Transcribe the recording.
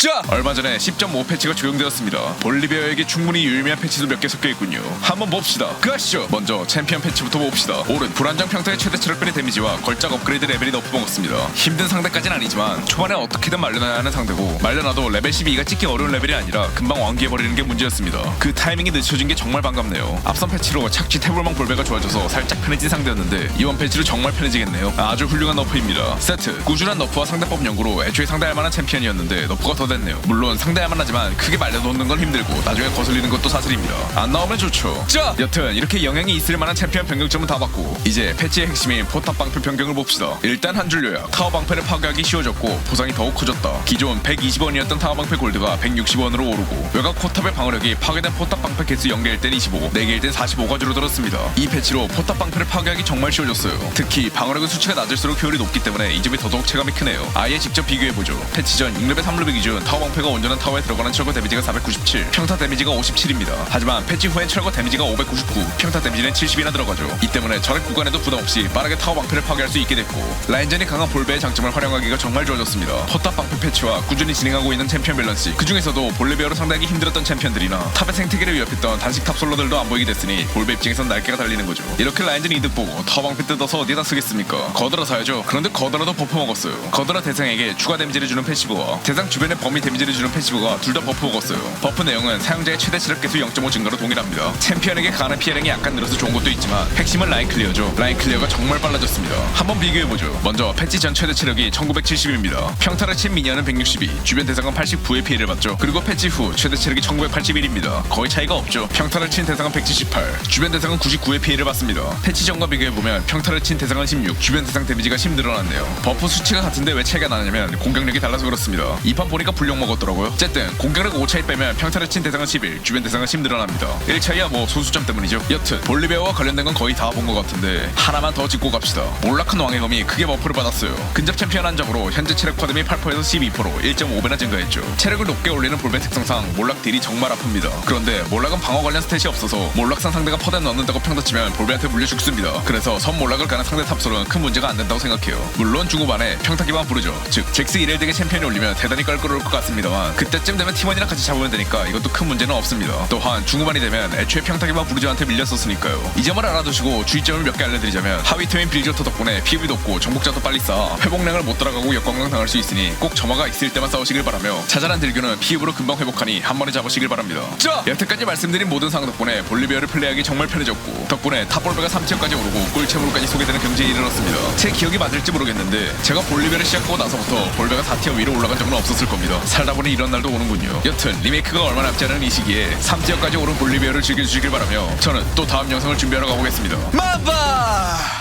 자! 얼마 전에 10.5 패치가 적용되었습니다. 볼리비아에게 충분히 유의미한 패치도 몇 개 섞여 있군요. 한번 봅시다. 그 아시죠? 먼저 챔피언 패치부터 봅시다. 오른 불안정 평타의 최대 체력별의 데미지와 걸작 업그레이드 레벨이 높아 먹었습니다. 힘든 상대까지는 아니지만 초반에 어떻게든 말려놔야 하는 상대고 말려놔도 레벨 12가 찍기 어려운 레벨이 아니라 금방 완기해버리는 게 문제였습니다. 그 타이밍이 늦춰진 게 정말 반갑네요. 앞선 패치로 착취 태블망 볼배가 좋아져서 살짝 편해진 상대였는데 이번 패치로 정말 편해지겠네요. 아주 훌륭한 너프입니다. 세트. 꾸준한 너프와 상대법 연구로 애초에 상대할 만한 챔피언이었는데 너프가 더 됐네요. 물론 상대할 만 하지만 크게 말려놓는 건 힘들고 나중에 거슬리는 것도 사실입니다. 안 나오면 좋죠. 자 여튼 이렇게 영향이 있을 만한 챔피언 변경점은 다 받고 이제 패치의 핵심인 포탑 방패 변경을 봅시다. 일단 한 줄 요약. 타워 방패를 파괴하기 쉬워졌고 보상이 더욱 커졌다. 기존 120원이었던 타워 방패 골드가 160원으로 오르고 외곽 포탑의 방어력이 파괴된 포탑 방패 개수 0개일 땐 25, 4개일 땐 45가 줄어들었습니다. 이 패치로 포탑 방패를 파괴하기 정말 쉬워졌어요. 특히 방어력의 수치가 낮을수록 효율이 높기 때문에 이 점이 더더욱 체감이 크네요. 아예 직접 비교해보죠. 패치 전 6레벨 3레벨 기준 타워 방패가 온전한 타워에 들어가는 철거 데미지가 497 평타 데미지가 57입니다. 하지만 패치 후엔 철거 데미지가 599 평타 데미지는 70이나 들어가죠. 이 때문에 저력 구간에도 부담 없이 빠르게 타워 방패를 파괴할 수 있게 됐고 라인전이 강한 볼베의 장점을 활용하기가 정말 좋아졌습니다. 포탑 방패 패치와 꾸준히 진행하고 있는 챔피언 밸런스 그 중에서도 볼레비아로 상대하기 힘들었던 챔피언들이나 탑의 생태계를 위협했던 단식 탑 솔로들도 안 보이게 됐으니 볼베 입장에선 날개가 달리는 거죠. 이렇게 라인전 이득 보고 타워 방패 뜯어서 어디다 쓰겠습니까? 거드라 사야죠. 그런데 거드라도 버프 먹었어요. 거드라 대상에게 추가 데미지를 주는 패시브와 대상 주변에 범위 데미지를 주는 패시브가 둘 다 버프 먹었어요. 버프 내용은 사용자의 최대 체력 개수 0.5 증가로 동일합니다. 챔피언에게 가는 피해량이 약간 늘어서 좋은 것도 있지만 핵심은 라인 클리어죠. 라인 클리어가 정말 빨라졌습니다. 한번 비교해보죠. 먼저 패치 전 최대 체력이 1970입니다. 평타를 친 미니언은 162 주변 대상은 89의 피해를 받죠. 그리고 패치 후 최대 체력이 1981입니다. 거의 차이가 없죠. 평타를 친 대상은 178 주변 대상은 99의 피해를 받습니다. 패치 전과 비교해보면 평타를 친 대상은 16 주변 대상 데미지가 10 늘어났네요. 버프 수치가 같은데 왜 차이가 나냐면 공격력이 달라서 그렇습니다. 이 판 보니까 불력 먹었더라고요. 어쨌든 공격력 5차이 빼면 평타를 친 대상은 11 주변 대상은 10 늘어납니다. 1차이야 뭐 소수점 때문이죠. 여튼 볼리베어와 관련된 건 거의 다 본 것 같은데 하나만 더 짚고 갑시다. 몰락한 왕의 검이 크게 버프를 받았어요. 근접 챔피언 한정으로 현재 체력 퍼뎀이 8%에서 12% 1.5배나 증가했죠. 체력을 높게 올리는 볼베 특성상 몰락 딜이 정말 아픕니다. 그런데 몰락은 방어 관련 스탯이 없어서 몰락상 상대가 퍼뎀 넣는다고 평타치면 볼베한테 물려 죽습니다. 그래서 선 몰락을 가는 상대 탑솔은 큰 문제가 안 된다고 생각해요. 물론 중후반에 평타기만 부르죠. 즉 잭스 1일 덱의 챔피언이 올리면 대단히 껄끄러울 것 같습니다만 그때쯤 되면 팀원이랑 같이 잡으면 되니까 이것도 큰 문제는 없습니다. 또한 중후반이 되면 애초에 평타기만 부르저한테 밀렸었으니까요. 이 점을 알아두시고 주의점을 몇 개 알려드리자면 하위 트윈 빌조터 덕분에 PV 높고 정복자도 빨리 쌓아 회복량을 못 따라가고 역광강 당할 수 있으니 꼭 점화가 있을 때만 싸우시길 바라며 자잘한 딜교는 피읍으로 금방 회복하니 한 번에 잡으시길 바랍니다. 자! 여태까지 말씀드린 모든 상황 덕분에 볼리비아를 플레이하기 정말 편해졌고 덕분에 탑볼베가 3티어까지 오르고 꿀챔으로까지 소개되는 경제에 이르렀습니다. 제 기억이 맞을지 모르겠는데 제가 볼리비아를 시작하고 나서부터 볼베가 4티어 위로 올라간 적은 없었을 겁니다 살다 보니 이런 날도 오는군요. 여튼 리메이크가 얼마 남지 않은 이 시기에 3티어까지 오른 볼리비아를 즐겨주시길 바라며 저는 또 다음 영상을 준비하러 가보겠습니다. 마바